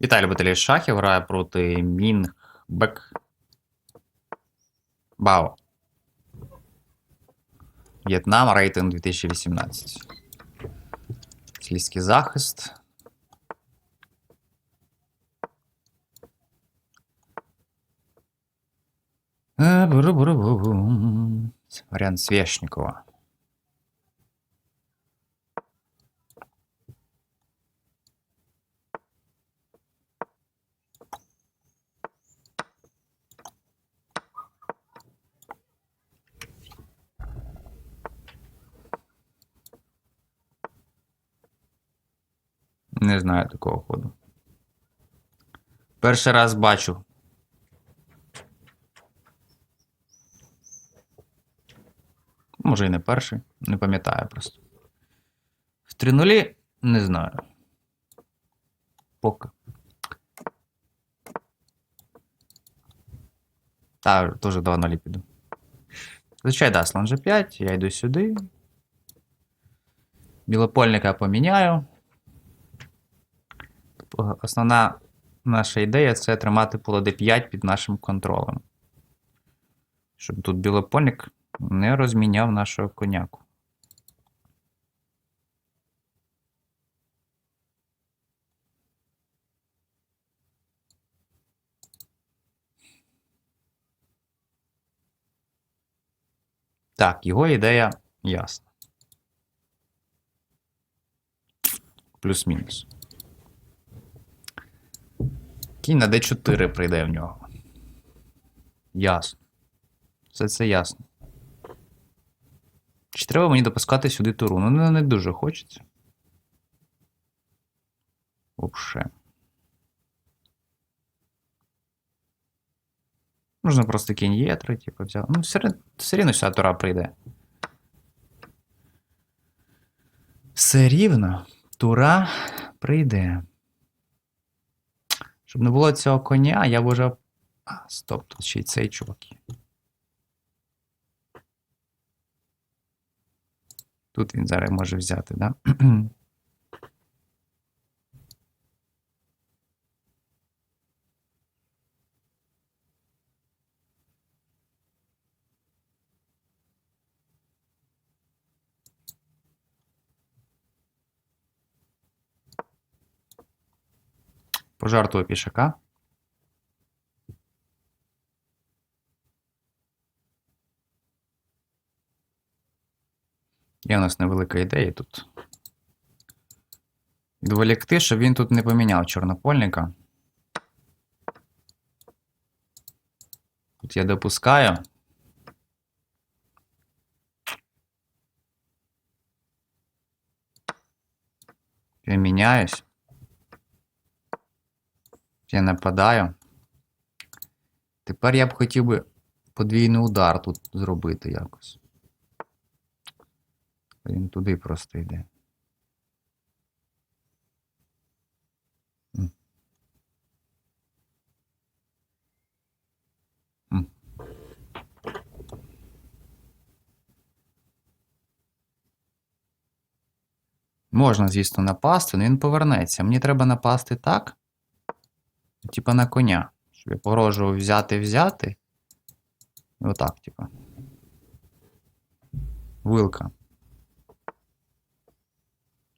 Віталій любителі шахів грає проти Мінгбек Бао. В'єтнам, рейтинг 2018. Слізький захист. Е, буру-буру-бу-бум. Варіант Свєшникова. Не знаю такого ходу. Перший раз бачу. Може і не перший, не пам'ятаю просто. В 3 нулі не знаю. Поки. Та, теж 2 нулі піду. Звичайно, да, слон G5, я йду сюди. Білопольника поміняю. Основна наша ідея це тримати поле d5 під нашим контролем. Щоб тут білопольник не розміняв нашого коняку. Так, його ідея ясна. Плюс-мінус. Кінь на d4 прийде в нього. Ясно. Все це ясно. Чи треба мені допускати сюди туру? Ну, не, дуже хочеться. Вообще. Можна просто кінь Є3, типу, взяти. Ну, все, все рівно сюди тура прийде. Все рівно тура прийде. Щоб не було цього коня, я б. А, стоп, тут ще й цей чувак. Тут він зараз може взяти, да? Пожартую пішака. Є у нас невелика ідея тут. Відволікти, щоб він тут не поміняв чорнопольника. Тут я допускаю. Я міняюсь. Я нападаю. Тепер я б хотів би подвійний удар тут зробити якось. Він туди просто йде. Можна, звісно, напасти, але він повернеться. Мені треба напасти так. Типа на коня. Щоб я погрожував взяти взяти. І отак, типа. Вилка.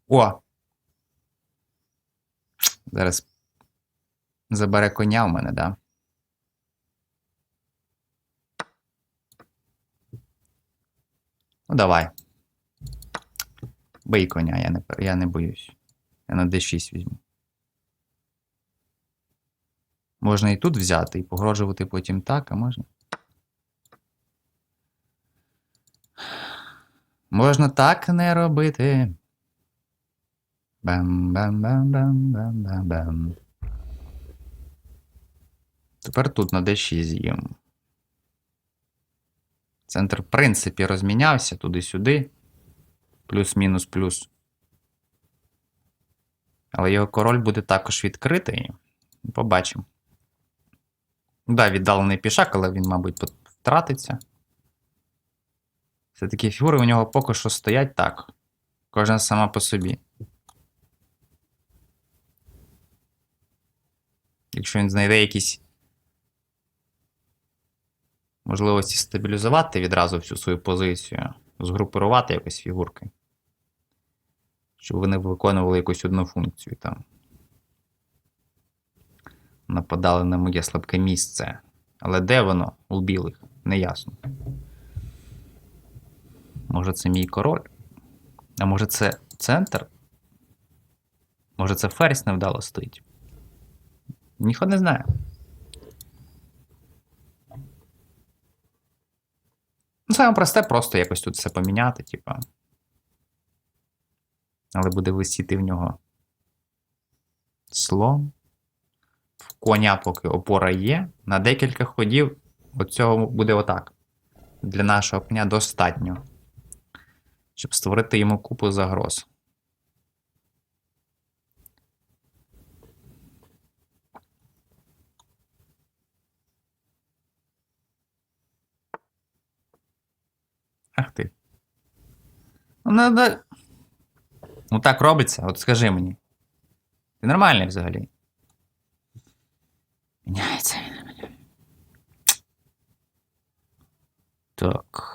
О! Зараз забере коня в мене, да? Ну, давай. Бий коня, я не, я не боюсь. Я на D6 візьму. Можна і тут взяти, і погрожувати потім так, а можна. Можна так не робити. Бам-бам-бам-бам-бам-бам-бам. Тепер тут на D6 з'їм. Центр, в принципі, розмінявся туди-сюди. Плюс-мінус плюс. Але його король буде також відкритий. Побачимо. Ну Да, віддалений пішак, але він, мабуть, втратиться. Все-таки фігури у нього поки що стоять так. Кожна сама по собі. Якщо він знайде якісь можливості стабілізувати відразу всю свою позицію, згрупувати якось фігурки. Щоб вони виконували якусь одну функцію там. Нападали на моє слабке місце. Але де воно у білих? Неясно. Може, це мій король? А може це центр? Може, це ферзь невдало стоїть? Ніхто не знає. Ну, саме просте, просто якось тут все поміняти, типа. Але буде висіти в нього слон. В коня, поки опора є. На декілька ходів оцього буде отак. Для нашого коня достатньо. Щоб створити йому купу загроз. Ах ти. Ну, ну так робиться, от скажи мені. Ти нормальний взагалі. Міняється він. Так.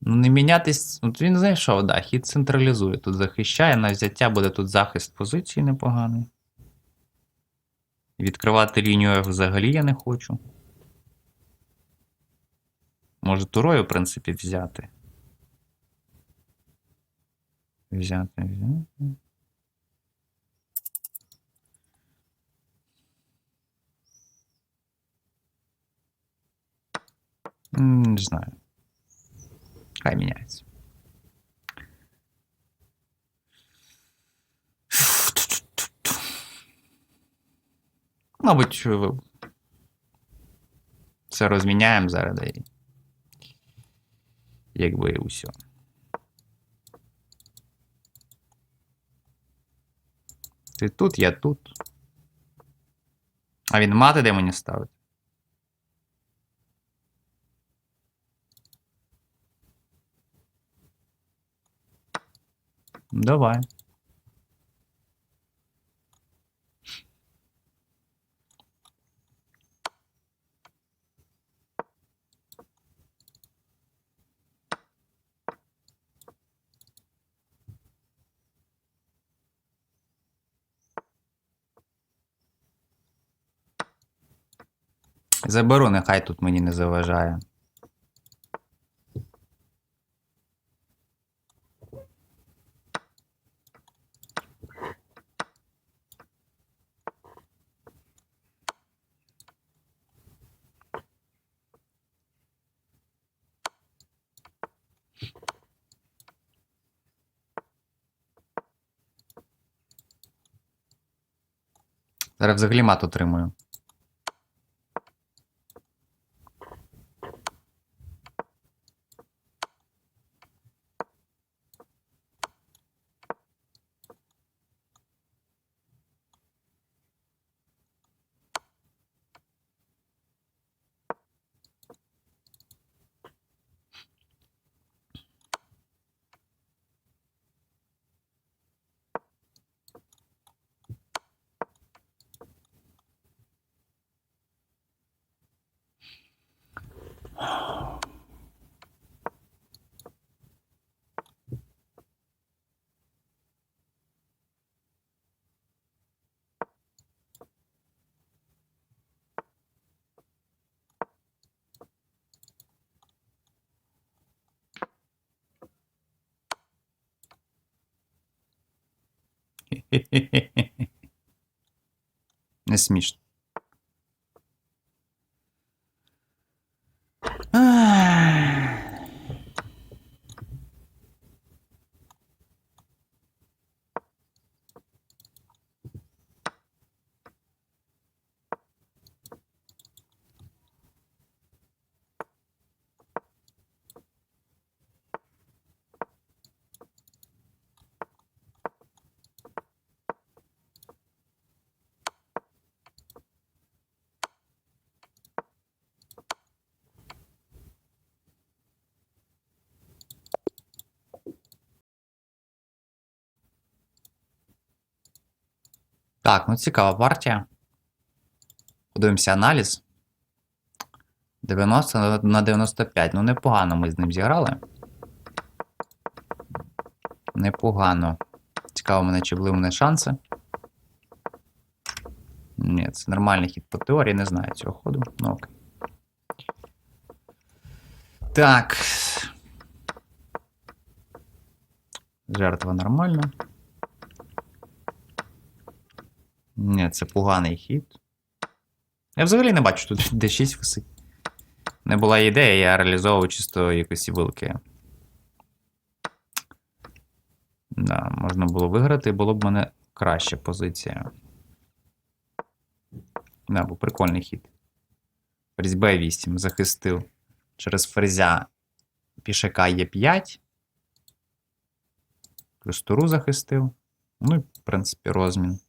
Ну, не мінятись. От він знайшов, да, хід централізує. Тут захищає, на взяття буде тут захист позиції непоганий. Відкривати лінію F взагалі я не хочу. Може, турою, в принципі, взяти. Взяти, взяти. Не знаю. Хай міняється. Мабуть, в- це розміняємо зараз і якби і усе. Ти тут, я тут. А він мати де мені ставить? Давай. Заберу, нехай тут мені не заважає. Зараз взагалі мат отримую. Не смішно. Так, ну цікава партія. Подивимося аналіз. 90 на- на 95. Ну, непогано ми з ним зіграли. Непогано. Цікаво мене, чи були в мене шанси. Ні, це нормальний хід по теорії, не знаю цього ходу. Ну окей. Так. Жертва нормальна. Ні, це поганий хід. Я взагалі не бачу, тут D6 висить. Не була ідея, я реалізовував чисто якось вилки. Да, можна було виграти, було б в мене краща позиція. Да, був прикольний хід. Ферзь B8 захистив через ферзя пішака Е5. Плюс туру захистив. Ну і, в принципі, розмін.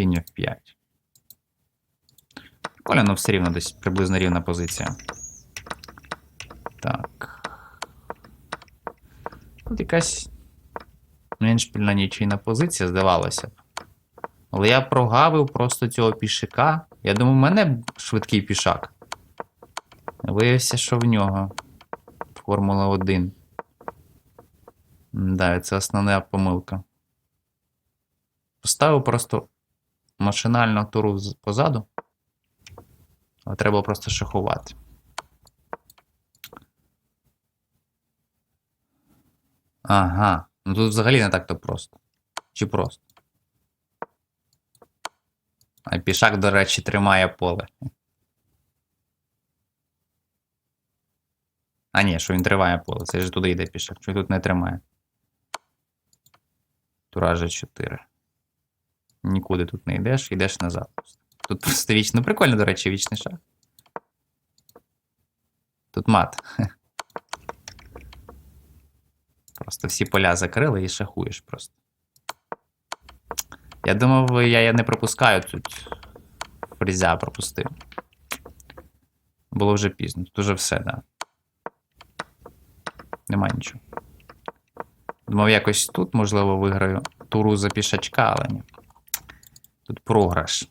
Кінь F5. Прикольно, але все рівно десь приблизно рівна позиція. Так. Тут якась меншпільна нічийна позиція, здавалося б. Але я прогавив просто цього пішака. Я думав, у мене швидкий пішак. Виявився, що в нього Формула 1. Да, це основна помилка. Поставив просто машинально туру позаду. Але треба просто шахувати. Ага. Ну тут взагалі не так-то просто. Чи просто? А пішак, до речі, тримає поле. А ні, що він тримає поле. Це ж туди йде пішак. Що тут не тримає? Тура G4. Нікуди тут не йдеш, йдеш назад. Тут просто. Ну, прикольно, до речі, вічний шах. Тут мат. Просто всі поля закрили і шахуєш просто. Я думав, я, я не пропускаю тут. Фрізя пропустив. Було вже пізно. Тут уже все, да. Нема нічого. Думав, якось тут, можливо, виграю туру за пішачка, але ні. Тут програш.